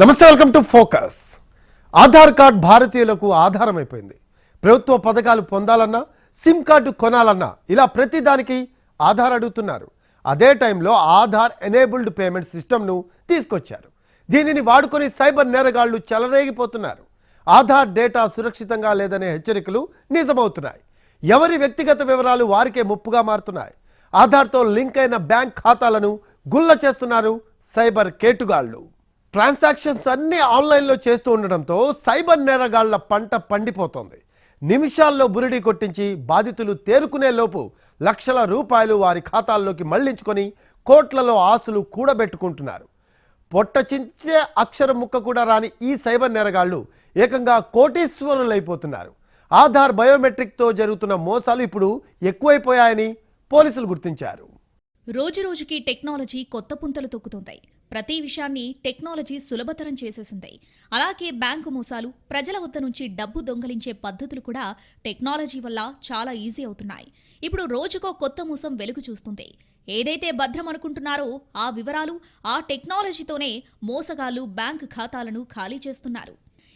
నమస్తే welcome to focus. Aadhaar card భారతీయులకు ఆధారం అయిపోయింది ప్రభుత్వ పథకాలు పొందాలన్నా సిమ్ కార్డు కొనాలన్నా ఇలా ప్రతి దానికి ఆధార్ అడుగుతున్నారు. అదే టైంలో ఆధార్ ఎనేబుల్డ్ పేమెంట్ సిస్టమ్ను తీసుకొచ్చారు. దీనిని వాడుకొని సైబర్ నేరగాళ్ళు చెలరేగిపోతున్నారు. ఆధార్ డేటా సురక్షితంగా లేదనే హెచ్చరికలు నిజమవుతున్నాయి. ఎవరి వ్యక్తిగత వివరాలు వారికే ముప్పుగా మారుతున్నాయి. ఆధార్తో లింక్ అయిన బ్యాంక్ ఖాతాలను గుల్ల చేస్తున్నారు సైబర్ కేటుగాళ్ళు. ట్రాన్సాక్షన్స్ అన్నీ ఆన్లైన్లో చేస్తూ ఉండడంతో సైబర్ నేరగాళ్ళ పంట పండిపోతోంది. నిమిషాల్లో బురిడి కొట్టించి బాధితులు తేరుకునే లోపు లక్షల రూపాయలు వారి ఖాతాల్లోకి మళ్ళించుకొని కోట్లలో ఆస్తులు కూడబెట్టుకుంటున్నారు. పొట్ట చించే అక్షర ముక్క కూడా రాని ఈ సైబర్ నేరగాళ్ళు ఏకంగా కోటీశ్వరులైపోతున్నారు. ఆధార్ బయోమెట్రిక్తో జరుగుతున్న మోసాలు ఇప్పుడు ఎక్కువైపోయాయని పోలీసులు గుర్తించారు. రోజురోజుకి టెక్నాలజీ కొత్త పుంతలు తొక్కుతోంది. ప్రతి విషయాన్ని టెక్నాలజీ సులభతరం చేసేసింది. అలాగే బ్యాంకు మోసాలు ప్రజల వద్ద నుంచి డబ్బు దొంగలించే పద్ధతులు కూడా టెక్నాలజీ వల్ల చాలా ఈజీ అవుతున్నాయి. ఇప్పుడు రోజుకో కొత్త మోసం వెలుగు చూస్తుంది. ఏదైతే భద్రం అనుకుంటున్నారో ఆ వివరాలు ఆ టెక్నాలజీతోనే మోసగాళ్ళు బ్యాంక్ ఖాతాలను ఖాళీ చేస్తున్నారు.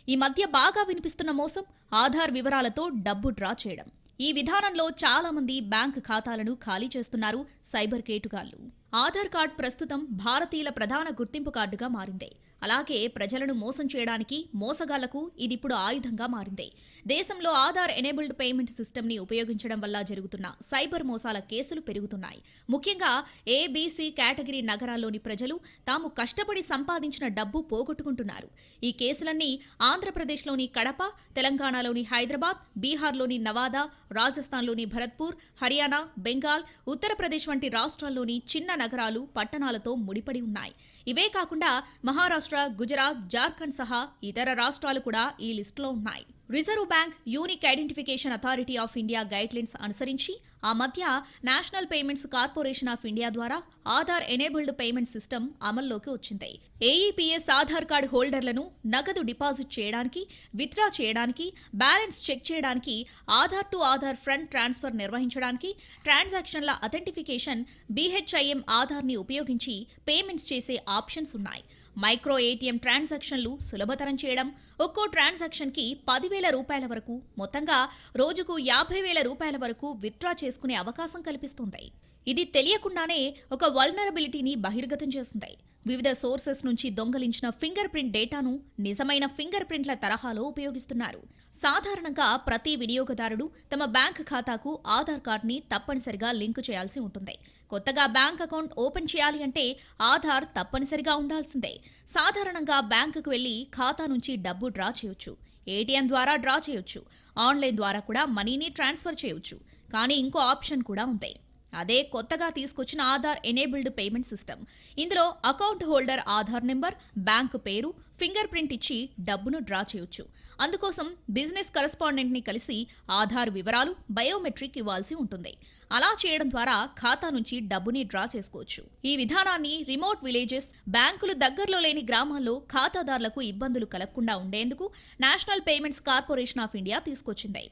ఈ మధ్య బాగా వినిపిస్తున్న మోసం ఆధార్ వివరాలతో డబ్బు డ్రా చేయడం. ఈ విధానంలో చాలామంది బ్యాంక్ ఖాతాలను ఖాళీ చేస్తున్నారు సైబర్ కేటుగాళ్ళు ఆధార్ కార్డ్ ప్రస్తుతం భారతీయుల ప్రధాన గుర్తింపు కార్డుగా మారింది. అలాగే ప్రజలను మోసం చేయడానికి మోసగాళ్ళకు ఇది ఇప్పుడు ఆయుధంగా మారింది. దేశంలో ఆధార్ ఎనేబుల్డ్ పేమెంట్ సిస్టమ్ని ఉపయోగించడం వల్ల జరుగుతున్న సైబర్ మోసాల కేసులు పెరుగుతున్నాయి. ముఖ్యంగా ఏబీసీ కేటగిరీ నగరాల్లోని ప్రజలు తాము కష్టపడి సంపాదించిన డబ్బు పోగొట్టుకుంటున్నారు. ఈ కేసులన్నీ ఆంధ్రప్రదేశ్లోని కడప తెలంగాణలోని హైదరాబాద్ బీహార్లోని నవాదా రాజస్థాన్లోని భరత్పూర్ హర్యానా బెంగాల్ ఉత్తరప్రదేశ్ వంటి రాష్ట్రాల్లోని చిన్న నగరాలు పట్టణాలతో ముడిపడి ఉన్నాయి. ఇవే కాకుండా మహారాష్ట్ర గుజరాత్ జార్ఖండ్ సహా ఇతర రాష్ట్రాలు కూడా ఈ లిస్టులో ఉన్నాయి. Reserve bank unique identification authority of India guidelines అనుసరించి ఆ మధ్య national payments corporation of India ద్వారా ఆధార్ ఎనేబుల్డ్ పేమెంట్ సిస్టమ్ అమల్లోకి వచ్చింది. ఏఈపీఎస్ ఆధార్ కార్డు హోల్డర్లను నగదు డిపాజిట్ చేయడానికి విత్డ్రా చేయడానికి బ్యాలెన్స్ చెక్ చేయడానికి Aadhaar to Aadhaar front transfer నిర్వహించడానికి ట్రాన్సాక్షన్ల అథెంటిఫికేషన్ బీహెచ్ఐఎం ఆధార్ని ఉపయోగించి పేమెంట్స్ చేసే ఆప్షన్స్ ఉన్నాయి. మైక్రో ఏటీఎం ట్రాన్సాక్షన్లు సులభతరం చేయడం ఒక్కో ట్రాన్సాక్షన్కి పదివేల రూపాయల వరకు మొత్తంగా రోజుకు యాభై వేల రూపాయల వరకు విత్డ్రా చేసుకునే అవకాశం కల్పిస్తుంది. ఇది తెలియకుండానే ఒక వల్నరబిలిటీని బహిర్గతం చేస్తుంది. వివిధ సోర్సెస్ నుంచి దొంగలించిన ఫింగర్ ప్రింట్ డేటాను నిజమైన ఫింగర్ ప్రింట్ల తరహాలో ఉపయోగిస్తున్నారు. సాధారణంగా ప్రతి వినియోగదారుడు తమ బ్యాంక్ ఖాతాకు ఆధార్ కార్డ్ని తప్పనిసరిగా లింకు చేయాల్సి ఉంటుంది. కొత్తగా బ్యాంక్ అకౌంట్ ఓపెన్ చేయాలి అంటే ఆధార్ తప్పనిసరిగా ఉండాల్సిందే. సాధారణంగా బ్యాంకుకు వెళ్ళి ఖాతా నుంచి డబ్బు డ్రా చేయొచ్చు. ఏటీఎం ద్వారా డ్రా చేయొచ్చు. ఆన్లైన్ ద్వారా కూడా మనీని ట్రాన్స్ఫర్ చేయొచ్చు. కానీ ఇంకో ఆప్షన్ కూడా ఉంది. అదే కొత్తగా తీసుకొచ్చిన ఆధార్ ఎనేబుల్డ్ పేమెంట్ సిస్టమ్. ఇందులో account holder Aadhaar number bank పేరు ఫింగర్ ప్రింట్ ఇచ్చి డబ్బును డ్రా చేయొచ్చు. అందుకోసం బిజినెస్ కరస్పాండెంట్ని కలిసి ఆధార్ వివరాలు బయోమెట్రిక్ ఇవ్వాల్సి ఉంటుంది. అలా చేయడం ద్వారా ఖాతా నుంచి డబ్బుని డ్రా చేసుకోవచ్చు. ఈ విధానాన్ని రిమోట్ విలేజెస్ బ్యాంకులు దగ్గరలో లేని గ్రామాల్లో ఖాతాదారులకు ఇబ్బందులు కలగకుండా ఉండేందుకు national payments corporation of India తీసుకొచ్చింది.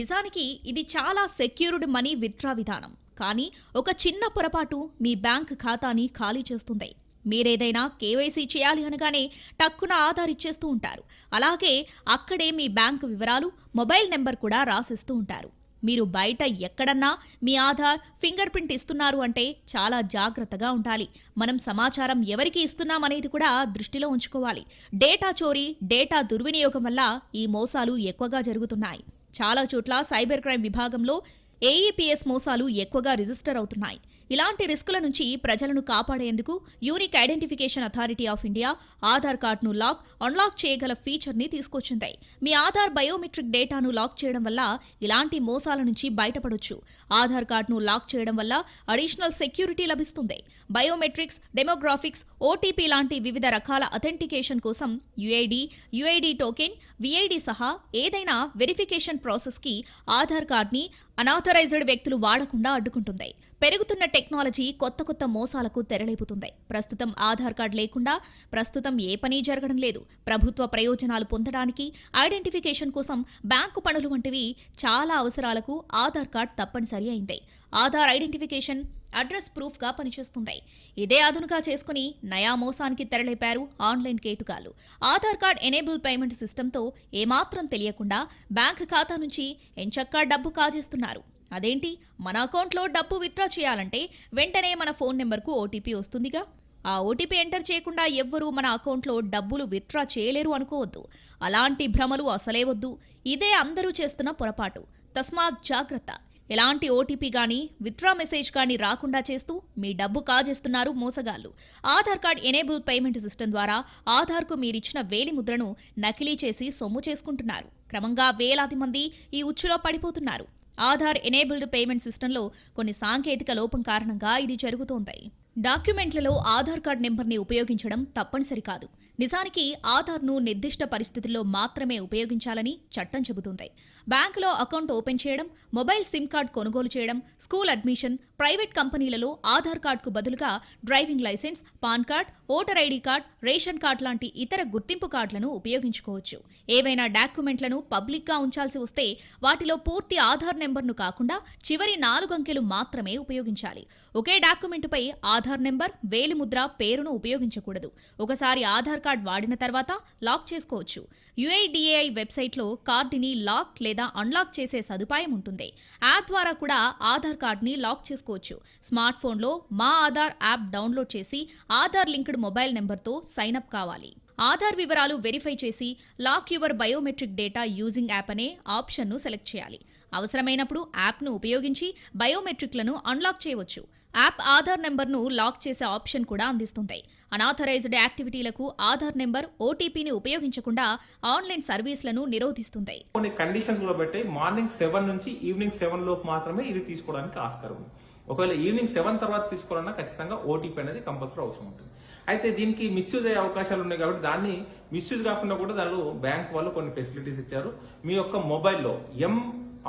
నిజానికి ఇది చాలా సెక్యూర్డ్ మనీ విత్డ్రా విధానం. కానీ ఒక చిన్న పొరపాటు మీ బ్యాంక్ ఖాతాని ఖాళీ చేస్తుంది. మీరేదైనా కేవైసీ చేయాలి అనగానే టక్కున ఆధార్ ఇచ్చేస్తూ ఉంటారు. అలాగే అక్కడే మీ బ్యాంక్ వివరాలు మొబైల్ నెంబర్ కూడా రాసిస్తూ ఉంటారు. మీరు బయట ఎక్కడన్నా మీ ఆధార్ ఫింగర్ ప్రింట్ ఇస్తున్నారు అంటే చాలా జాగ్రత్తగా ఉండాలి. మనం సమాచారం ఎవరికి ఇస్తున్నామనేది కూడా దృష్టిలో ఉంచుకోవాలి. డేటా చోరీ డేటా దుర్వినియోగం వల్ల ఈ మోసాలు ఎక్కువగా జరుగుతున్నాయి. చాలా చోట్ల సైబర్ క్రైమ్ విభాగంలో ఏఈపీఎస్ మోసాలు ఎక్కువగా రిజిస్టర్ అవుతున్నాయి. ఇలాంటి రిస్కుల నుంచి ప్రజలను కాపాడేందుకు unique identification authority of India Aadhaar కార్డును లాక్ అన్లాక్ చేయగల ఫీచర్ని తీసుకొచ్చింది. మీ ఆధార్ బయోమెట్రిక్ డేటాను లాక్ చేయడం వల్ల ఇలాంటి మోసాల నుంచి బయటపడొచ్చు. ఆధార్ కార్డును లాక్ చేయడం వల్ల అడిషనల్ సెక్యూరిటీ లభిస్తుంది. బయోమెట్రిక్స్ డెమోగ్రాఫిక్స్ ఓటీపీ లాంటి వివిధ రకాల అథెంటికేషన్ కోసం యుఐడి యుఐడి టోకెన్ విఐడి సహా ఏదైనా వెరిఫికేషన్ ప్రాసెస్కి ఆధార్ కార్డ్ని అనాథరైజ్డ్ వ్యక్తులు వాడకుండా అడ్డుకుంటుంది. పెరుగుతున్న టెక్నాలజీ కొత్త కొత్త మోసాలకు తెరలేపుతుంది. ప్రస్తుతం ఆధార్ కార్డ్ లేకుండా ప్రస్తుతం ఏ పని జరగడం లేదు. ప్రభుత్వ ప్రయోజనాలు పొందడానికి ఐడెంటిఫికేషన్ కోసం బ్యాంకు పనులు వంటివి చాలా అవసరాలకు ఆధార్ కార్డ్ తప్పనిసరి అయింది. ఆధార్ ఐడెంటిఫికేషన్ అడ్రస్ ప్రూఫ్గా పనిచేస్తుంది. ఇదే అదునుగా చేసుకుని నయా మోసానికి తెరలేపారు ఆన్లైన్ కేటుకాలు. ఆధార్ కార్డ్ ఎనేబుల్ పేమెంట్ సిస్టంతో ఏమాత్రం తెలియకుండా బ్యాంక్ ఖాతా నుంచి ఎంచక్కా డబ్బు కాజేస్తున్నారు. అదేంటి? మన అకౌంట్లో డబ్బు విత్డ్రా చేయాలంటే వెంటనే మన ఫోన్ నెంబర్కు ఓటీపీ వస్తుందిగా. ఆ ఓటీపీ ఎంటర్ చేయకుండా ఎవ్వరూ మన అకౌంట్లో డబ్బులు విత్డ్రా చేయలేరు అనుకోవద్దు. అలాంటి భ్రమలు అసలే వద్దు. ఇదే అందరూ చేస్తున్న పొరపాటు. తస్మాత్ జాగ్రత్త. ఎలాంటి ఓటీపీ కానీ విత్డ్రా మెసేజ్ కానీ రాకుండా చేస్తూ మీ డబ్బు కాజేస్తున్నారు మోసగాళ్ళు Aadhaar card enable payment system ద్వారా ఆధార్కు మీరిచ్చిన వేలి ముద్రను నకిలీ చేసి సొమ్ము చేసుకుంటున్నారు. క్రమంగా వేలాది మంది ఈ ఉచ్చులో పడిపోతున్నారు. ఆధార్ ఎనేబుల్డ్ పేమెంట్ సిస్టంలో కొన్ని సాంకేతిక లోపం కారణంగా ఇది జరుగుతోంది. డాక్యుమెంట్లలో ఆధార్ కార్డ్ నెంబర్ని ఉపయోగించడం తప్పనిసరి కాదు. నిజానికి ఆధార్ను నిర్దిష్ట పరిస్థితుల్లో మాత్రమే ఉపయోగించాలని చట్టం చెబుతుంది. బ్యాంకులో అకౌంట్ ఓపెన్ చేయడం మొబైల్ సిమ్ కార్డ్ కొనుగోలు చేయడం స్కూల్ అడ్మిషన్ ప్రైవేట్ కంపెనీలలో ఆధార్ కార్డుకు బదులుగా driving licence PAN card voter ID card ration card లాంటి ఇతర గుర్తింపు కార్డులను ఉపయోగించుకోవచ్చు. ఏవైనా డాక్యుమెంట్లను పబ్లిక్గా ఉంచాల్సి వస్తే వాటిలో పూర్తి ఆధార్ నెంబర్ను కాకుండా చివరి నాలుగు అంకెలు మాత్రమే ఉపయోగించాలి. ఒకే డాక్యుమెంటుపై ఆధార్ నెంబర్ వేలిముద్ర పేరును ఉపయోగించకూడదు. ఒకసారి ఆధార్ కార్డ్ వాడిన తర్వాత లాక్ చేసుకోవచ్చు. యుఐడిఏఐ వెబ్సైట్లో కార్డుని లాక్ లేదా అన్లాక్ చేసే సదుపాయం ఉంటుంది. యాప్ ద్వారా కూడా ఆధార్ కార్డ్ని లాక్ చేసుకోవచ్చు. స్మార్ట్ ఫోన్లో మా ఆధార్ యాప్ డౌన్లోడ్ చేసి ఆధార్ లింక్డ్ మొబైల్ నెంబర్తో సైన్ అప్ కావాలి. ఆధార్ వివరాలు వెరిఫై చేసి lock your biometric data using app అనే ఆప్షన్ను సెలెక్ట్ చేయాలి. అవసరమైనప్పుడు యాప్ను ఉపయోగించి బయోమెట్రిక్లను అన్లాక్ చేయవచ్చు. యాప్ ఆధార్ నెంబర్ను లాక్ చేసే ఆప్షన్ కూడా అందిస్తుంది. అనాథరైజ్డ్ యాక్టివిటీలకు ఆధార్ నెంబర్ ఓటీపీని ఉపయోగించకుండా ఆన్లైన్ సర్వీసులను నిరోధిస్తుంది. కొన్ని కండిషన్స్ కూడా పెట్టి మార్నింగ్ సెవెన్ నుంచి ఈవినింగ్ సెవెన్ లోపు మాత్రమే ఇది తీసుకోవడానికి ఆస్కారం ఉంది. ఒకవేళ ఈవినింగ్ సెవెన్ తర్వాత తీసుకోవాలన్నా ఖచ్చితంగా ఓటీపీ అనేది కంపల్సరీ అవసరం ఉంటుంది. అయితే దీనికి మిస్యూజ్ అయ్యే అవకాశాలు ఉన్నాయి కాబట్టి దాన్ని మిస్యూజ్ కాకుండా కూడా దానిలో బ్యాంక్ వాళ్ళు కొన్ని ఫెసిలిటీస్ ఇచ్చారు. మీ యొక్క మొబైల్లో ఎం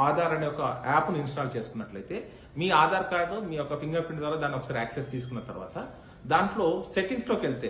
ఆధార్ అనే ఒక యాప్ను ఇన్స్టాల్ చేసుకున్నట్లయితే మీ ఆధార్ కార్డు మీ యొక్క ఫింగర్ ప్రింట్ ద్వారా దాన్ని ఒకసారి యాక్సెస్ తీసుకున్న తర్వాత దాంట్లో సెట్టింగ్స్లోకి వెళ్తే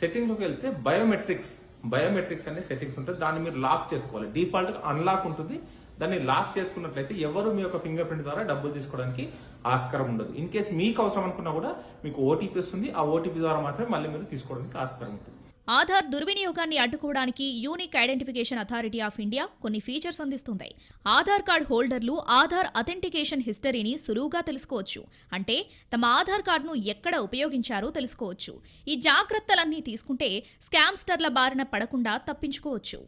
సెట్టింగ్లోకి వెళ్తే బయోమెట్రిక్స్ బయోమెట్రిక్స్ అనే సెట్టింగ్స్ ఉంటుంది దాన్ని మీరు లాక్ చేసుకోవాలి. డిఫాల్ట్ అన్లాక్ ఉంటుంది. దాన్ని లాక్ చేసుకున్నట్లయితే ఎవరు మీ యొక్క ఫింగర్ ప్రింట్ ద్వారా డబ్బులు తీసుకోవడానికి ఆస్కారం ఉండదు. ఇన్ కేస్ మీకు అవసరం అనుకున్నా కూడా మీకు ఓటీపీ వస్తుంది. ఆ ఓటీపీ ద్వారా మాత్రమే మళ్ళీ మీరు తీసుకోవడానికి ఆస్కారం ఉంటుంది. ఆధార్ దుర్వినియోగాన్ని అడ్డుకోవడానికి unique identification authority of India కొన్ని ఫీచర్స్ అందిస్తుంది. ఆధార్ కార్డ్ హోల్డర్లు ఆధార్ అథెంటికేషన్ హిస్టరీని సులువుగా తెలుసుకోవచ్చు. అంటే తమ ఆధార్ కార్డును ఎక్కడ ఉపయోగించారో తెలుసుకోవచ్చు. ఈ జాగ్రత్తలన్నీ తీసుకుంటే స్కామ్స్టర్ల బారిన పడకుండా తప్పించుకోవచ్చు.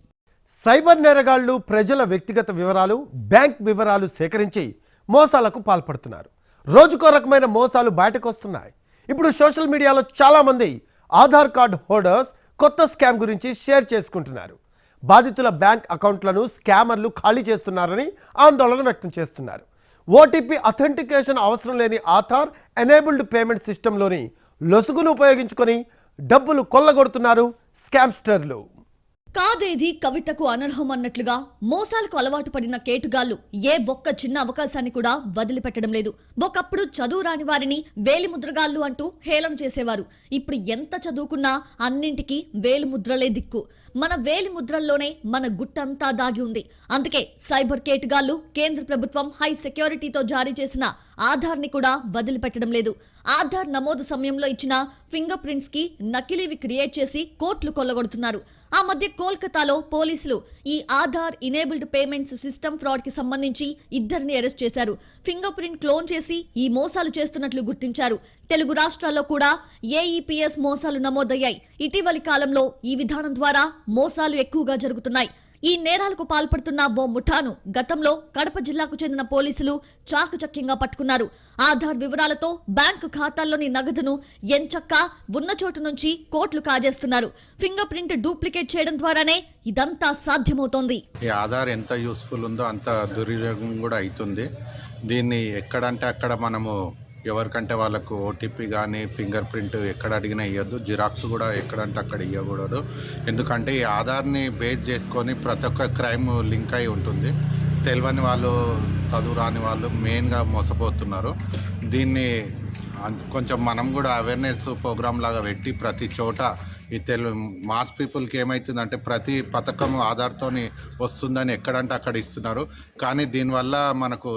సైబర్ నేరగాళ్ళు ప్రజల వ్యక్తిగత వివరాలు బ్యాంక్ వివరాలు సేకరించి మోసాలకు పాల్పడుతున్నారు. రోజుకో రకమైన మోసాలు బయటకు వస్తున్నాయి. ఇప్పుడు సోషల్ మీడియాలో చాలామంది ఆధార్ కార్డ్ హోల్డర్స్ కొత్త స్కామ్ గురించి షేర్ చేసుకుంటున్నారు. బాధితుల బ్యాంక్ అకౌంట్లను స్కామర్లు ఖాళీ చేస్తున్నారని ఆందోళన వ్యక్తం చేస్తున్నారు. ఓటీపీ అథెంటికేషన్ అవసరం లేని ఆధార్ ఎనేబుల్డ్ పేమెంట్ సిస్టంలోని లొసుగును ఉపయోగించుకొని డబ్బులు కొల్లగొడుతున్నారు స్కామ్స్టర్లు. కాదేది కవితకు అనర్హం అన్నట్లుగా మోసాలకు అలవాటు పడిన కేటుగాళ్ళు ఏ ఒక్క చిన్న అవకాశాన్ని కూడా వదిలిపెట్టడం లేదు. ఒకప్పుడు చదువు రాని వారిని వేలిముద్రగాళ్ళు అంటూ హేళన చేసేవారు. ఇప్పుడు ఎంత చదువుకున్నా అన్నింటికీ వేలిముద్రలే దిక్కు. మన వేలిముద్రల్లోనే మన గుట్టంతా దాగి ఉంది. అందుకే సైబర్ కేటుగాళ్ళు కేంద్ర ప్రభుత్వం హై సెక్యూరిటీతో జారీ చేసిన ఆధార్ని కూడా వదిలిపెట్టడం లేదు. ఆధార్ నమోదు సమయంలో ఇచ్చిన ఫింగర్ ప్రింట్స్కి నకిలీవి క్రియేట్ చేసి కోర్టులు కొల్లగొడుతున్నారు. ఆ మధ్య కోల్కతాలో పోలీసులు ఈ ఆధార్ ఇనేబుల్డ్ పేమెంట్స్ సిస్టమ్ ఫ్రాడ్కి సంబంధించి ఇద్దరిని అరెస్ట్ చేశారు. ఫింగర్ ప్రింట్ క్లోన్ చేసి ఈ మోసాలు చేస్తున్నట్లు గుర్తించారు. తెలుగు రాష్ట్రాల్లో కూడా ఏఈపీఎస్ మోసాలు నమోదయ్యాయి. ఇటీవలి కాలంలో ఈ విధానం ద్వారా మోసాలు ఎక్కువగా జరుగుతున్నాయి. ఈ నేరాలకు పాల్పడుతున్న ఓ ముఠాను గతంలో కడప జిల్లాకు చెందిన పోలీసులు చాకచక్యంగా పట్టుకున్నారు. ఆధార్ వివరాలతో బ్యాంకు ఖాతాల్లోని నగదును ఎంచక్కా ఉన్న చోటు నుంచి కోట్లు కాజేస్తున్నారు. ఫింగర్ ప్రింట్ డూప్లికేట్ చేయడం ద్వారానే ఇదంతా సాధ్యమవుతోంది. ఈ ఆధార్ ఎంత యూస్ఫుల్ ఉందో అంత దుర్వినియోగం కూడా అవుతుంది. దీన్ని ఎక్కడంటే అక్కడ మనము ఎవరికంటే వాళ్ళకు ఓటీపీ కానీ ఫింగర్ ప్రింట్ ఎక్కడ అడిగినా ఇవ్వద్దు జిరాక్స్ కూడా ఎక్కడంటే అక్కడ ఇవ్వకూడదు ఎందుకంటే ఈ ఆధార్ని బేస్ చేసుకొని ప్రతి ఒక్క క్రైమ్ లింక్ అయి ఉంటుంది. తెలియని వాళ్ళు చదువు రాని వాళ్ళు మెయిన్గా మోసపోతున్నారు. దీన్ని కొంచెం మనం కూడా అవేర్నెస్ ప్రోగ్రామ్ లాగా పెట్టి ప్రతి చోట ఈ తెలు మాస్ పీపుల్కి ఏమవుతుందంటే ప్రతి పథకం ఆధార్తో వస్తుందని ఎక్కడంటే అక్కడ ఇస్తున్నారు. కానీ దీనివల్ల మనకు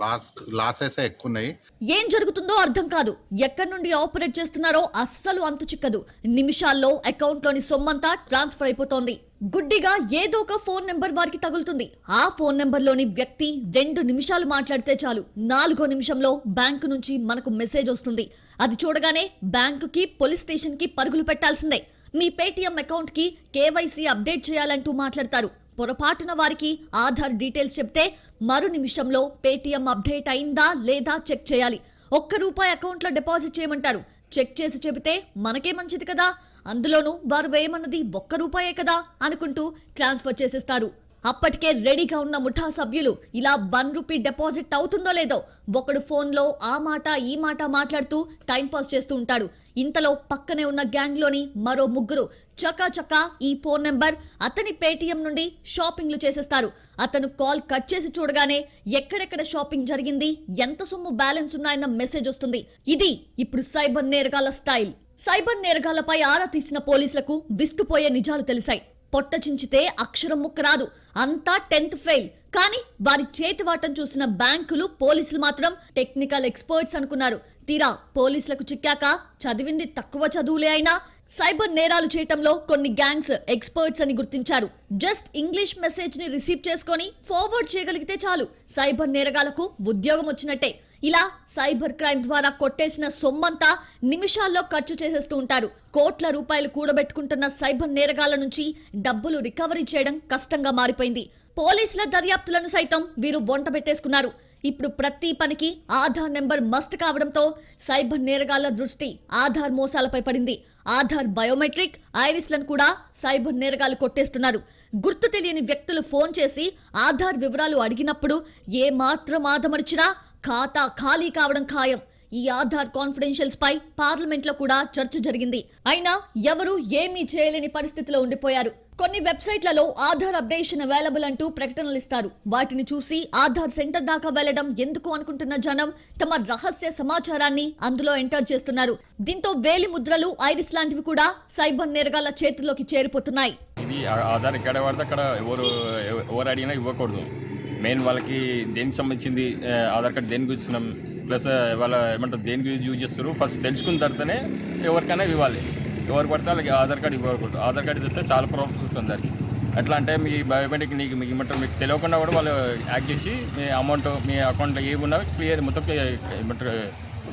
లాస్ లాసెస్ ఎక్కువ ఉన్నాయి ఏం జరుగుతుందో అర్థం కాదు. ఎక్కడి నుండి ఆపరేట్ చేస్తున్నారో అస్సలు అంతు చిక్కదు. నిమిషాల్లో అకౌంట్లోని సొమ్మంతా ట్రాన్స్ఫర్ అయిపోతోంది. గుడ్డిగా ఏదో ఒక ఫోన్ నెంబర్ వారికి తగులుతుంది. ఆ ఫోన్ నెంబర్లోని వ్యక్తి రెండు నిమిషాలు మాట్లాడితే చాలు. నాలుగో నిమిషంలో బ్యాంకు నుంచి మనకు మెసేజ్ వస్తుంది. అది చూడగానే బ్యాంకుకి పోలీస్ స్టేషన్కి పరుగులు పెట్టాల్సిందే. మీ పేటీఎం అకౌంట్కి కేవైసీ అప్డేట్ చేయాలంటూ మాట్లాడతారు. పొరపాటున వారికి ఆధార్ డీటెయిల్స్ చెప్తే మరు నిమిషంలో పేటీఎం అప్డేట్ అయిందా లేదా చెక్ చేయాలి. ఒక్క రూపాయి అకౌంట్లో డిపాజిట్ చేయమంటారు. చెక్ చేసి చెబితే మనకే మంచిది కదా. అందులోనూ వారు వేయమన్నది ఒక్క రూపాయే కదా అనుకుంటూ ట్రాన్స్ఫర్ చేసేస్తారు. అప్పటికే రెడీగా ఉన్న ముఠా సభ్యులు ఇలా వన్ రూపీ డిపాజిట్ అవుతుందో లేదో ఒకడు ఫోన్లో ఆ మాట ఈ మాట మాట్లాడుతూ టైంపాస్ చేస్తూ ఉంటాడు. ఇంతలో పక్కనే ఉన్న గ్యాంగ్లోని మరో ముగ్గురు చకా చకా ఈ ఫోన్ నెంబర్ అతని పేటీఎం నుండి షాపింగ్లు చేసేస్తారు. అతను కాల్ కట్ చేసి చూడగానే ఎక్కడెక్కడ షాపింగ్ జరిగింది ఎంత సొమ్ము బ్యాలెన్స్ ఉన్నాయన్న మెసేజ్ వస్తుంది. ఇది ఇప్పుడు సైబర్ నేరగాల స్టైల్. సైబర్ నేరగాలపై ఆరా తీసిన పోలీసులకు విస్తుపోయే నిజాలు తెలిసాయి. పొట్ట చించితే అక్షరం ముక్క రాదు. అంతా టెన్త్ ఫెయిల్. కానీ వారి చేతివాటం చూసిన బ్యాంకులు పోలీసులు మాత్రం టెక్నికల్ ఎక్స్పర్ట్స్ అనుకున్నారు. తీరా పోలీసులకు చిక్కాక చదివింది తక్కువ చదువులే అయినా సైబర్ నేరాలు చేయటంలో కొన్ని గ్యాంగ్స్ ఎక్స్పర్ట్స్ అని గుర్తించారు. జస్ట్ ఇంగ్లీష్ మెసేజ్ని రిసీవ్ చేసుకొని ఫార్వర్డ్ చేయగలిగితే చాలు. సైబర్ నేరగాలకు ఉద్యోగం వచ్చినట్టే. ఇలా సైబర్ క్రైమ్ ద్వారా కొట్టేసిన సొమ్మంతా నిమిషాల్లో ఖర్చు చేసేస్తూ ఉంటారు. కోట్ల రూపాయలు కూడబెట్టుకుంటున్న సైబర్ నేరగాల నుంచి డబ్బులు రికవరీ చేయడం కష్టంగా మారిపోయింది. పోలీసుల దర్యాప్తులను సైతం వీరు వంట పెట్టేసుకున్నారు. ఇప్పుడు ప్రతి పనికి ఆధార్ నెంబర్ మస్ట్ కావడంతో సైబర్ నేరగాళ్ళ దృష్టి ఆధార్ మోసాలపై పడింది. ఆధార్ బయోమెట్రిక్ ఐరిస్లను కూడా సైబర్ నేరగాలు కొట్టేస్తున్నారు. గుర్తు తెలియని వ్యక్తులు ఫోన్ చేసి ఆధార్ వివరాలు అడిగినప్పుడు ఏ మాత్రం ఆదమరిచినా ఖాతా ఖాళీ కావడం ఖాయం. ఈ ఆధార్ కాన్ఫిడెన్షియల్స్ పై పార్లమెంట్లో కూడా చర్చ జరిగింది. అయినా ఎవరు ఏమీ చేయలేని పరిస్థితిలో ఉండిపోయారు. కొన్ని వెబ్సైట్లలో ఆధార్ అప్డేషన్ అవైలబుల్ అంటూ ప్రకటనలు ఇస్తారు. వాటిని చూసి ఆధార్ సెంటర్ దాకా వెళ్ళడం ఎందుకు అనుకుంటున్న జనం తమ రహస్య సమాచారాన్ని అందులో ఎంటర్ చేస్తున్నారు. దీంతో వేలి ముద్రలు ఐరిస్ లాంటివి కూడా సైబర్ నేరగాళ్ళ చేతుల్లోకి చేరిపోతున్నాయి. ఇది ఆధార్ ఎక్కడ పడితే అక్కడ ఎవరు ఎవరు అడిగినా ఇవ్వకూడదు. మెయిన్ వాళ్ళకి దేనికి సంబంధించింది ఆధార్ కార్డ్ దేనికి ఇస్తున్నాం ప్లస్ వాళ్ళ ఏమంటారు దేనికి యూజ్ చేస్తారు ఫస్ట్ తెలుసుకున్న తర్వాతనే ఎవరికైనా ఇవ్వాలి. ఎవరు పడితే వాళ్ళకి ఆధార్ కార్డ్ ఇవ్వకూడదు ఆధార్ కార్డు ఇస్తే చాలా ప్రాబ్లమ్స్ వస్తుంది దానికి ఎట్లా అంటే మీ బయోమెట్రిక్ నీకు మీకు ఏమంటారు మీకు తెలియకుండా కూడా వాళ్ళు యాక్ట్ చేసి మీ అమౌంట్ మీ అకౌంట్లో ఏమి ఉన్నా క్లియర్ మొత్తం క్లియర్ ఏమంటారు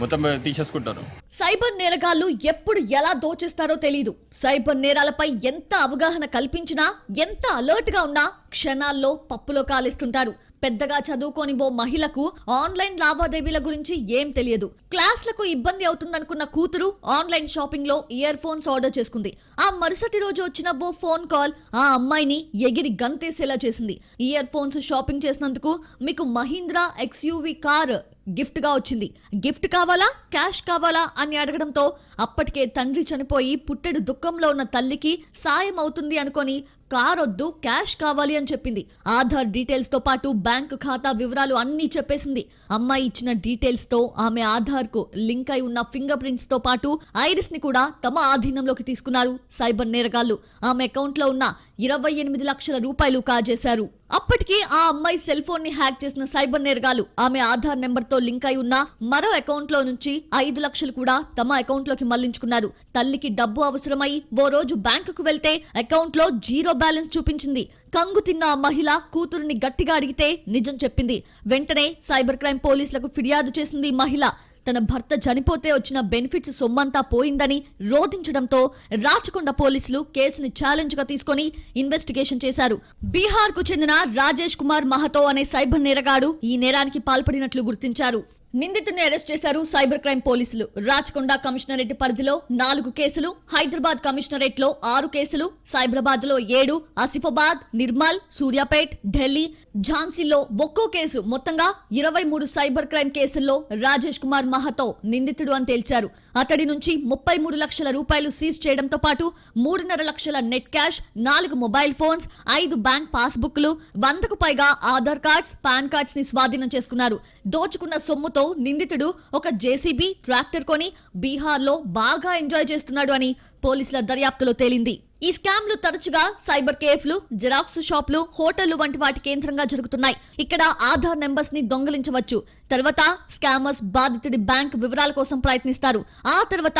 మొత్తం తీసేసుకుంటారు. సైబర్ నేరగాళ్ళు ఎప్పుడు ఎలా దోచేస్తారో తెలియదు సైబర్ నేరాలపై ఎంత అవగాహన కల్పించినా ఎంత అలర్ట్గా ఉన్నా క్షణాల్లో పప్పులో కాలేస్తుంటారు. పెద్దగా చదువుకోని ఓ మహిళకు ఆన్లైన్ లావాదేవీల గురించి ఏం తెలియదు. క్లాస్లకు ఇబ్బంది అవుతుందనుకున్న కూతురు ఆన్లైన్ షాపింగ్లో ఇయర్ ఫోన్స్ ఆర్డర్ చేసుకుంది. ఆ మరుసటి రోజు వచ్చిన ఓ ఫోన్ కాల్ ఆ అమ్మాయిని ఎగిరి గంతేసేలా చేసింది. ఇయర్ ఫోన్స్ షాపింగ్ చేసినందుకు మీకు మహీంద్రా ఎక్స్యూవి కార్ గిఫ్ట్గా వచ్చింది. గిఫ్ట్ కావాలా? క్యాష్ కావాలా? అని అడగడంతో అప్పటికే తండ్రి చనిపోయి పుట్టెడు దుఃఖంలో ఉన్న తల్లికి సాయం అవుతుంది అనుకొని కార్ వద్దు క్యాష్ కావాలి అని చెప్పింది. ఆధార్ డీటెయిల్స్తో పాటు బ్యాంక్ ఖాతా వివరాలు అన్నీ చెప్పేసింది. అమ్మాయి ఇచ్చిన డీటెయిల్స్తో ఆమె ఆధార్కు లింక్ అయి ఉన్న ఫింగర్ ప్రింట్స్తో పాటు ఐరిస్ని కూడా తమ ఆధీనంలోకి తీసుకున్నారు. సైబర్ నేరగాళ్ళు ఆమె అకౌంట్లో ఉన్న ఇరవై ఎనిమిది లక్షల రూపాయలు కాజేశారు. అప్పటికే ఆ అమ్మాయి సెల్ ఫోన్ని హ్యాక్ చేసిన సైబర్ నేరగాలు ఆమె ఆధార్ నెంబర్తో లింక్ అయి ఉన్న మరో అకౌంట్లో నుంచి ఐదు లక్షలు కూడా తమ అకౌంట్లోకి మళ్ళించుకున్నారు. తల్లికి డబ్బు అవసరమై ఓ రోజు బ్యాంకుకు వెళ్తే అకౌంట్లో జీరో బ్యాలెన్స్ చూపించింది. కంగు తిన్న ఆ మహిళ కూతురుని గట్టిగా అడిగితే నిజం చెప్పింది. వెంటనే సైబర్ క్రైమ్ పోలీసులకు ఫిర్యాదు చేసింది మహిళ. తన భర్త చనిపోతే వచ్చిన బెనిఫిట్స్ సొమ్మంతా పోయిందని రోధించడంతో రాచకొండ పోలీసులు కేసుని ఛాలెంజ్గా తీసుకొని ఇన్వెస్టిగేషన్ చేశారు. బీహార్కు చెందిన రాజేష్ కుమార్ మహతో అనే సైబర్ నేరగాడు ఈ నేరానికి పాల్పడినట్లు గుర్తించారు. నిందితుడిని అరెస్ట్ చేశారు సైబర్ క్రైమ్ పోలీసులు. రాచకొండ కమిషనరేట్ పరిధిలో నాలుగు కేసులు హైదరాబాద్ కమిషనరేట్లో ఆరు కేసులు సైబరాబాద్లో ఏడు ఆసిఫాబాద్ నిర్మల్ సూర్యాపేట్ ఢిల్లీ ఝాన్సీలో ఒక్కో కేసు. మొత్తంగా ఇరవై మూడు సైబర్ క్రైమ్ కేసుల్లో రాజేష్ కుమార్ మహతో నిందితుడు అని తేల్చారు. అతడి నుంచి ముప్పై మూడు లక్షల రూపాయలు సీజ్ చేయడంతో పాటు మూడున్నర లక్షల నెట్ క్యాష్ నాలుగు మొబైల్ ఫోన్స్ ఐదు బ్యాంక్ పాస్బుక్లు వందకు పైగా ఆధార్ కార్డ్స్ పాన్ కార్డ్స్ని స్వాధీనం చేసుకున్నారు. దోచుకున్న సొమ్ముతో నిందితుడు ఒక జేసీబీ ట్రాక్టర్ కొని బీహార్లో బాగా ఎంజాయ్ చేస్తున్నాడు అని పోలీసుల దర్యాప్తులో తేలింది. ఈ స్కామ్లు తరచుగా సైబర్ కేఫ్లు జిరాక్స్ షాప్లు హోటళ్ళు వంటి వాటి కేంద్రంగా జరుగుతున్నాయి. ఇక్కడ ఆధార్ నెంబర్స్ని దొంగలించవచ్చు. తర్వాత స్కామర్స్ బాధితుడి బ్యాంక్ వివరాల కోసం ప్రయత్నిస్తారు. ఆ తర్వాత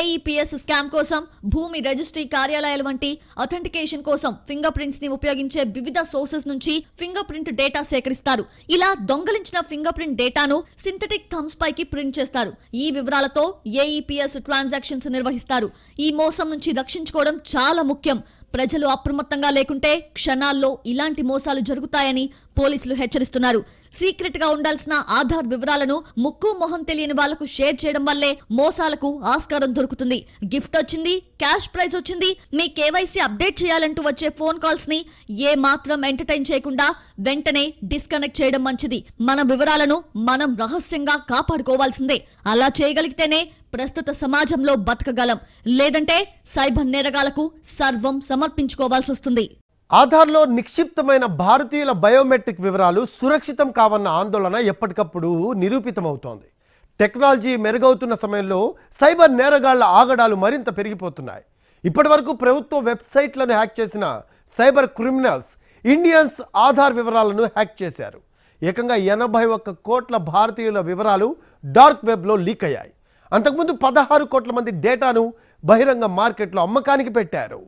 ఏఈపీఎస్ స్కామ్ కోసం భూమి రిజిస్ట్రీ కార్యాలయాల వంటి అథెంటికేషన్ కోసం ఫింగర్ ప్రింట్స్ని ఉపయోగించే వివిధ సోర్సెస్ నుంచి ఫింగర్ ప్రింట్ డేటా సేకరిస్తారు. ఇలా దొంగలించిన ఫింగర్ ప్రింట్ డేటాను సింథటిక్ థమ్స్ పైకి ప్రింట్ చేస్తారు. ఈ వివరాలతో ఏఈపీఎస్ ట్రాన్సాక్షన్స్ నిర్వహిస్తారు. ఈ మోసం నుంచి రక్షించుకోవడం చాలా ముఖ్యం. ప్రజలు అప్రమత్తంగా లేకుంటే క్షణాల్లో ఇలాంటి మోసాలు జరుగుతాయని పోలీసులు హెచ్చరిస్తున్నారు. సీక్రెట్గా ఉండాల్సిన ఆధార్ వివరాలను ముక్కు మొహం తెలియని వాళ్ళకు షేర్ చేయడం వల్లే మోసాలకు ఆస్కారం దొరుకుతుంది. గిఫ్ట్ వచ్చింది క్యాష్ ప్రైజ్ వచ్చింది మీ కేవైసీ అప్డేట్ చేయాలంటూ వచ్చే ఫోన్ కాల్స్ని ఏ మాత్రం ఎంటర్టైన్ చేయకుండా వెంటనే డిస్కనెక్ట్ చేయడం మంచిది. మన వివరాలను మనం రహస్యంగా కాపాడుకోవాల్సిందే. అలా చేయగలిగితేనే ప్రస్తుత సమాజంలో బతకగలం. లేదంటే సైబర్ నేరగాలకు సర్వం సమర్పించుకోవాల్సి వస్తుంది ఆధార్లో నిక్షిప్తమైన భారతీయుల బయోమెట్రిక్ వివరాలు సురక్షితం కావన్న ఆందోళన ఎప్పటికప్పుడు నిరూపితమవుతోంది. టెక్నాలజీ మెరుగవుతున్న సమయంలో సైబర్ నేరగాళ్ళ ఆగడాలు మరింత పెరిగిపోతున్నాయి. ఇప్పటివరకు ప్రభుత్వ వెబ్సైట్లను హ్యాక్ చేసిన సైబర్ క్రిమినల్స్ ఇండియన్స్ ఆధార్ వివరాలను హ్యాక్ చేశారు. ఏకంగా ఎనభై ఒక్క కోట్ల భారతీయుల వివరాలు డార్క్ వెబ్లో లీక్ అయ్యాయి. అంతకుముందు పదహారు కోట్ల మంది డేటాను బహిరంగ మార్కెట్లో అమ్మకానికి పెట్టారు.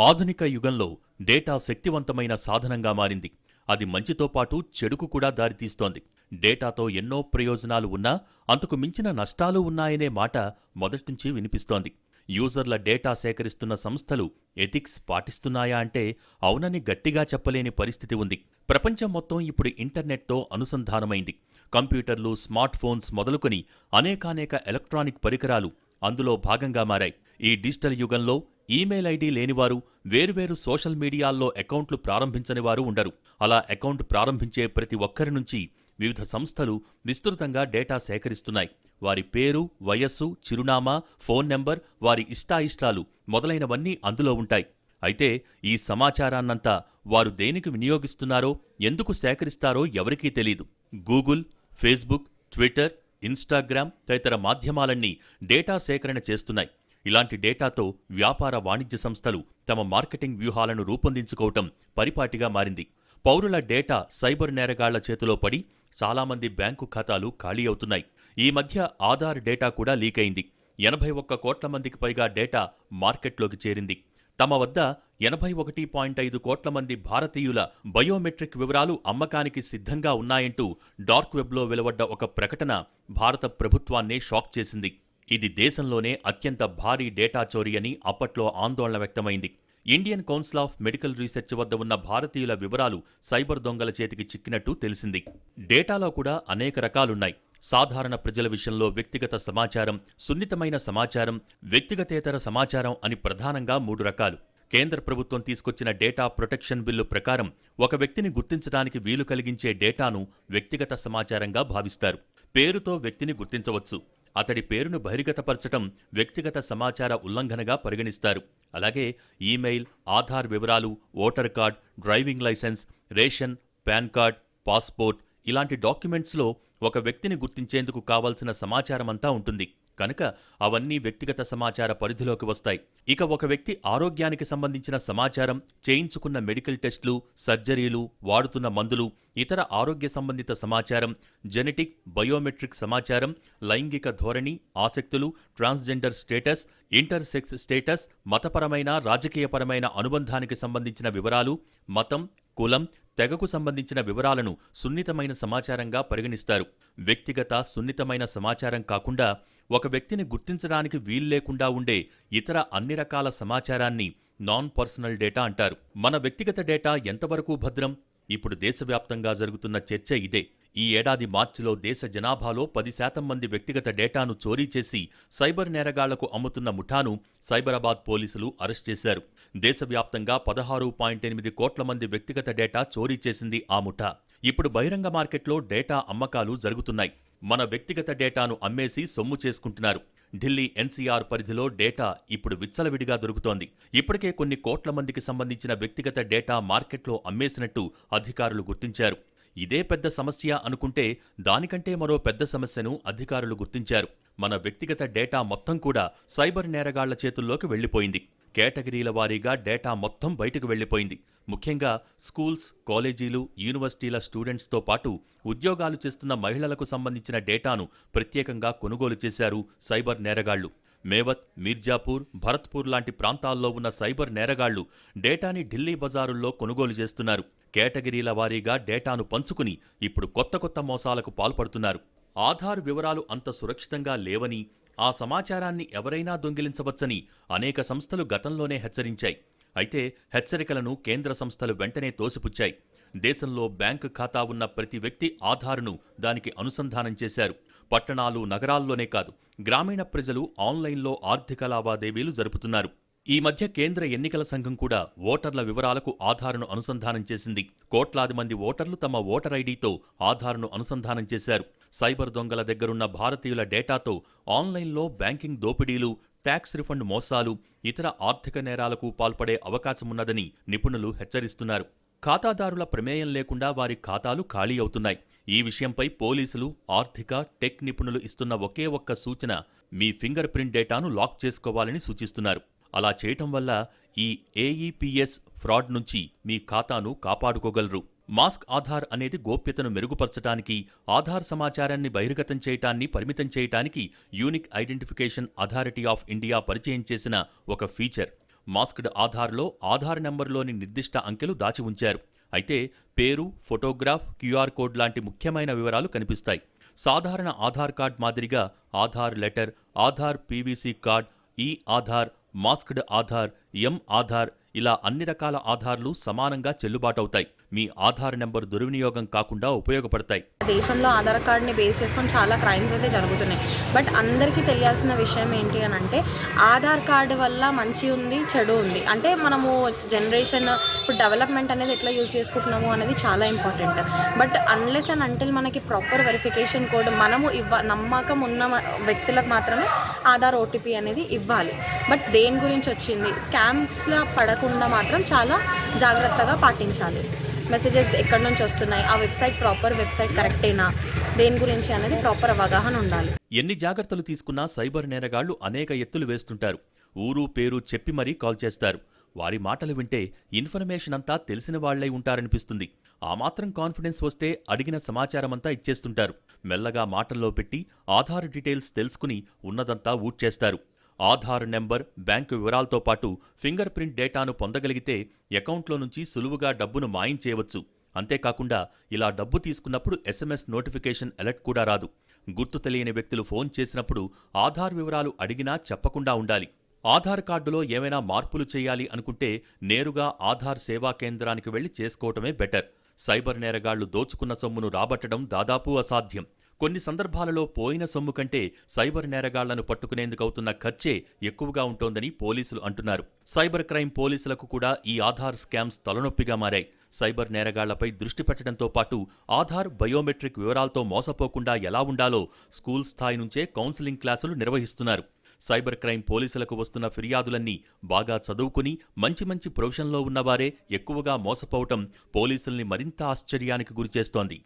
ఆధునిక యుగంలో డేటా శక్తివంతమైన సాధనంగా మారింది. అది మంచితో పాటు చెడుకు కూడా దారితీస్తోంది. డేటాతో ఎన్నో ప్రయోజనాలు ఉన్నా అంతకు మించిన నష్టాలు ఉన్నాయనే మాట మొదట్నుంచి వినిపిస్తోంది. యూజర్ల డేటా సేకరిస్తున్న సంస్థలు ఎథిక్స్ పాటిస్తున్నాయా అంటే అవునని గట్టిగా చెప్పలేని పరిస్థితి ఉంది. ప్రపంచం మొత్తం ఇప్పుడు ఇంటర్నెట్తో అనుసంధానమైంది. కంప్యూటర్లు స్మార్ట్ ఫోన్స్ మొదలుకొని అనేకానేక ఎలక్ట్రానిక్ పరికరాలు అందులో భాగంగా మారాయి. ఈ డిజిటల్ యుగంలో ఈమెయిల్ ఐడి లేనివారు వేరువేరు సోషల్ మీడియాల్లో అకౌంట్లు ప్రారంభించని వారు ఉండరు. అలా అకౌంట్ ప్రారంభించే ప్రతి ఒక్కరి నుంచి వివిధ సంస్థలు విస్తృతంగా డేటా సేకరిస్తున్నాయి. వారి పేరు వయస్సు చిరునామా ఫోన్ నెంబర్ వారి ఇష్టాయిష్టాలు మొదలైనవన్నీ అందులో ఉంటాయి. అయితే ఈ సమాచారాన్నంతా వారు దేనికి వినియోగిస్తున్నారో ఎందుకు సేకరిస్తారో ఎవరికీ తెలీదు. గూగుల్ ఫేస్బుక్ ట్విట్టర్ ఇన్స్టాగ్రామ్ తదితర మాధ్యమాలన్నీ డేటా సేకరణ చేస్తున్నాయి. ఇలాంటి డేటాతో వ్యాపార వాణిజ్య సంస్థలు తమ మార్కెటింగ్ వ్యూహాలను రూపొందించుకోవటం పరిపాటిగా మారింది. పౌరుల డేటా సైబర్ నేరగాళ్ళ చేతిలో పడి చాలామంది బ్యాంకు ఖాతాలు ఖాళీ అవుతున్నాయి. ఈ మధ్య ఆధార్ డేటా కూడా లీక్ అయింది. ఎనభై ఒక్క కోట్ల మందికి పైగా డేటా మార్కెట్లోకి చేరింది. తమ వద్ద ఎనభై ఒకటి పాయింట్ ఐదు కోట్ల మంది భారతీయుల బయోమెట్రిక్ వివరాలు అమ్మకానికి సిద్ధంగా ఉన్నాయంటూ డార్క్ వెబ్లో వెలువడ్డ ఒక ప్రకటన భారత ప్రభుత్వాన్నే షాక్ చేసింది. ఇది దేశంలోనే అత్యంత భారీ డేటా చోరీ అని అప్పట్లో ఆందోళన వ్యక్తమైంది. Indian council of medical research వద్ద ఉన్న భారతీయుల వివరాలు సైబర్ దొంగల చేతికి చిక్కినట్టు తెలిసింది. డేటాలో కూడా అనేక రకాలున్నాయి. సాధారణ ప్రజల విషయంలో వ్యక్తిగత సమాచారం సున్నితమైన సమాచారం వ్యక్తిగతేతర సమాచారం అని ప్రధానంగా మూడు రకాలు. కేంద్ర ప్రభుత్వం తీసుకొచ్చిన డేటా ప్రొటెక్షన్ బిల్లు ప్రకారం ఒక వ్యక్తిని గుర్తించడానికి వీలు కలిగించే డేటాను వ్యక్తిగత సమాచారంగా భావిస్తారు. పేరుతో వ్యక్తిని గుర్తించవచ్చు. అతడి పేరును బహిర్గతపరచటం వ్యక్తిగత సమాచార ఉల్లంఘనగా పరిగణిస్తారు. అలాగే ఈమెయిల్ ఆధార్ వివరాలు voter card driving licence ration PAN card passport ఇలాంటి డాక్యుమెంట్స్లో ఒక వ్యక్తిని గుర్తించేందుకు కావాల్సిన సమాచారమంతా ఉంటుంది. కనుక అవన్నీ వ్యక్తిగత సమాచార పరిధిలోకి వస్తాయి. ఇక ఒక వ్యక్తి ఆరోగ్యానికి సంబంధించిన సమాచారం చేయించుకున్న మెడికల్ టెస్టులు సర్జరీలు వాడుతున్న మందులు ఇతర ఆరోగ్య సంబంధిత సమాచారం జెనెటిక్ బయోమెట్రిక్ సమాచారం లైంగిక ధోరణి ఆసక్తులు transgender status inter sex status మతపరమైన రాజకీయపరమైన అనుబంధానికి సంబంధించిన వివరాలు మతం కులం తెగకు సంబంధించిన వివరాలను సున్నితమైన సమాచారంగా పరిగణిస్తారు. వ్యక్తిగత సున్నితమైన సమాచారం కాకుండా ఒక వ్యక్తిని గుర్తించడానికి వీల్లేకుండా ఉండే ఇతర అన్ని రకాల సమాచారాన్ని నాన్ పర్సనల్ డేటా అంటారు. మన వ్యక్తిగత డేటా ఎంతవరకు భద్రం? ఇప్పుడు దేశవ్యాప్తంగా జరుగుతున్న చర్చ ఇదే. ఈ ఏడాది మార్చిలో దేశ జనాభాలో పది శాతం మంది వ్యక్తిగత డేటాను చోరీ చేసి సైబర్ నేరగాళ్ళకు అమ్ముతున్న ముఠాను సైబరాబాద్ పోలీసులు అరెస్ట్ చేశారు. దేశవ్యాప్తంగా పదహారు పాయింట్ ఎనిమిది కోట్ల మంది వ్యక్తిగత డేటా చోరీ చేసింది ఆ ముఠా. ఇప్పుడు బహిరంగ మార్కెట్లో డేటా అమ్మకాలు జరుగుతున్నాయి. మన వ్యక్తిగత డేటాను అమ్మేసి సొమ్ము చేసుకుంటున్నారు. ఢిల్లీ ఎన్సీఆర్ పరిధిలో డేటా ఇప్పుడు విచ్చలవిడిగా దొరుకుతోంది. ఇప్పటికే కొన్ని కోట్ల మందికి సంబంధించిన వ్యక్తిగత డేటా మార్కెట్లో అమ్మేసినట్టు అధికారులు గుర్తించారు. ఇదే పెద్ద సమస్య అనుకుంటే దానికంటే మరో పెద్ద సమస్యను అధికారులు గుర్తించారు. మన వ్యక్తిగత డేటా మొత్తం కూడా సైబర్ నేరగాళ్ళ చేతుల్లోకి వెళ్ళిపోయింది కేటగిరీల వారీగా డేటా మొత్తం బయటకు వెళ్ళిపోయింది ముఖ్యంగా స్కూల్స్ కాలేజీలు యూనివర్సిటీల స్టూడెంట్స్తో పాటు ఉద్యోగాలు చేస్తున్న మహిళలకు సంబంధించిన డేటాను ప్రత్యేకంగా కొనుగోలు చేశారు సైబర్ నేరగాళ్ళు. మేవత్ మీర్జాపూర్ భరత్పూర్ లాంటి ప్రాంతాల్లో ఉన్న సైబర్ నేరగాళ్ళు డేటాని ఢిల్లీ బజారుల్లో కొనుగోలు చేస్తున్నారు. కేటగిరీల వారీగా డేటాను పంచుకుని ఇప్పుడు కొత్త కొత్త మోసాలకు పాల్పడుతున్నారు. ఆధార్ వివరాలు అంత సురక్షితంగా లేవని ఆ సమాచారాన్ని ఎవరైనా దొంగిలించవచ్చని అనేక సంస్థలు గతంలోనే హెచ్చరించాయి. అయితే హెచ్చరికలను కేంద్ర సంస్థలు వెంటనే తోసిపుచ్చాయి. దేశంలో బ్యాంకు ఖాతా ఉన్న ప్రతి వ్యక్తి ఆధార్ను దానికి అనుసంధానం చేశారు. పట్టణాలు నగరాల్లోనే కాదు గ్రామీణ ప్రజలు ఆన్లైన్లో ఆర్థిక లావాదేవీలు జరుపుతున్నారు. ఈ మధ్య కేంద్ర ఎన్నికల సంఘం కూడా ఓటర్ల వివరాలకు ఆధార్ను అనుసంధానం చేసింది. కోట్లాది మంది ఓటర్లు తమ ఓటర్ ఐడితో ఆధార్ను అనుసంధానం చేశారు. సైబర్ దొంగల దగ్గరున్న భారతీయుల డేటాతో ఆన్లైన్లో బ్యాంకింగ్ దోపిడీలు ట్యాక్స్ రిఫండ్ మోసాలు ఇతర ఆర్థిక నేరాలకు పాల్పడే అవకాశమున్నదని నిపుణులు హెచ్చరిస్తున్నారు. ఖాతాదారుల ప్రమేయం లేకుండా వారి ఖాతాలు ఖాళీ అవుతున్నాయి. ఈ విషయంపై పోలీసులు ఆర్థిక టెక్ నిపుణులు ఇస్తున్న ఒకే ఒక్క సూచన మీ ఫింగర్ ప్రింట్ డేటాను లాక్ చేసుకోవాలని సూచిస్తున్నారు. అలా చేయటం వల్ల ఈ ఏఈపిఎస్ ఫ్రాడ్ నుంచి మీ ఖాతాను కాపాడుకోగలరు. మాస్క్ ఆధార్ అనేది గోప్యతను మెరుగుపరచడానికి ఆధార్ సమాచారాన్ని బహిర్గతం చేయటాన్ని పరిమితం చేయటానికి unique identification authority of India పరిచయం చేసిన ఒక ఫీచర్. మాస్క్డ్ ఆధార్లో ఆధార్ నెంబర్లోని నిర్దిష్ట అంకెలు దాచి ఉంచారు. అయితే పేరు ఫోటోగ్రాఫ్ క్యూఆర్ కోడ్ లాంటి ముఖ్యమైన వివరాలు కనిపిస్తాయి. సాధారణ ఆధార్ కార్డ్ మాదిరిగా Aadhaar letter Aadhaar PVC card ఈ ఆధార్ మాస్క్డ్ ఆధార్ ఎం ఆధార్ ఇలా అన్ని రకాల ఆధార్లు సమానంగా చెల్లుబాటవుతాయి. మీ ఆధార్ నెంబర్ దుర్వినియోగం కాకుండా ఉపయోగపడతాయి. దేశంలో ఆధార్ కార్డ్ని బేస్ చేసుకొని చాలా క్రైమ్స్ అయితే జరుగుతున్నాయి. బట్ అందరికీ తెలియాల్సిన విషయం ఏంటి అని అంటే ఆధార్ కార్డు వల్ల మంచి ఉంది చెడు ఉంది. అంటే మనము జనరేషన్ ఇప్పుడు డెవలప్మెంట్ అనేది ఎట్లా యూజ్ చేసుకుంటున్నాము అనేది చాలా important. But unless and until మనకి ప్రాపర్ వెరిఫికేషన్ కోడ్ మనము ఇవ్వ నమ్మకం ఉన్న వ్యక్తులకు మాత్రమే ఆధార్ ఓటీపీ అనేది ఇవ్వాలి. బట్ దేని గురించి వచ్చింది? స్కామ్స్లో పడకుండా మాత్రం చాలా జాగ్రత్తగా పాటించాలి. మెసేజెస్ ఎక్కడి నుంచి వస్తున్నాయి? ఆ వెబ్సైట్ ప్రాపర్ వెబ్సైట్ కరెక్టేనా దేని గురించి అనేది ప్రాపర్ అవగాహన ఉండాలి. ఎన్ని జాగ్రత్తలు తీసుకున్నా సైబర్ నేరగాళ్ళు అనేక ఎత్తులు వేస్తుంటారు. ఊరు పేరు చెప్పి మరీ కాల్ చేస్తారు. వారి మాటలు వింటే ఇన్ఫర్మేషన్ అంతా తెలిసిన వాళ్ళై ఉంటారనిపిస్తుంది. ఆ మాత్రం కాన్ఫిడెన్స్ వస్తే అడిగిన సమాచారమంతా ఇచ్చేస్తుంటారు. మెల్లగా మాటల్లో పెట్టి ఆధార్ డీటెయిల్స్ తెలుసుకుని ఉన్నదంతా ఊడ్చేస్తారు. ఆధార్ నెంబర్ బ్యాంకు వివరాలతో పాటు ఫింగర్ ప్రింట్ డేటాను పొందగలిగితే అకౌంట్లో నుంచి సులువుగా డబ్బును మాయం చేయవచ్చు. అంతేకాకుండా ఇలా డబ్బు తీసుకున్నప్పుడు ఎస్ఎంఎస్ నోటిఫికేషన్ అలర్ట్ కూడా రాదు. గుర్తు తెలియని వ్యక్తులు ఫోన్ చేసినప్పుడు ఆధార్ వివరాలు అడిగినా చెప్పకుండా ఉండాలి. ఆధార్ కార్డులో ఏమైనా మార్పులు చేయాలి అనుకుంటే నేరుగా ఆధార్ సేవా కేంద్రానికి వెళ్ళి చేసుకోవటమే బెటర్. సైబర్ నేరగాళ్ళు దోచుకున్న సొమ్మును రాబట్టడం దాదాపు అసాధ్యం. కొన్ని సందర్భాలలో పోయిన సొమ్ము కంటే సైబర్ నేరగాళ్ళను పట్టుకునేందుకు అవుతున్న ఖర్చే ఎక్కువగా ఉంటోందని పోలీసులు అంటున్నారు. సైబర్ క్రైమ్ పోలీసులకు కూడా ఈ ఆధార్ స్కామ్స్ తలనొప్పిగా మారాయి. సైబర్ నేరగాళ్ళపై దృష్టి పెట్టడంతో పాటు ఆధార్ బయోమెట్రిక్ వివరాలతో మోసపోకుండా ఎలా ఉండాలో స్కూల్ స్థాయి నుంచే కౌన్సిలింగ్ క్లాసులు నిర్వహిస్తున్నారు. సైబర్ క్రైమ్ పోలీసులకు వస్తున్న ఫిర్యాదులన్నీ బాగా చదువుకుని మంచి మంచి ప్రొఫెషన్లో ఉన్నవారే ఎక్కువగా మోసపోవటం పోలీసుల్ని మరింత ఆశ్చర్యానికి గురిచేస్తోంది.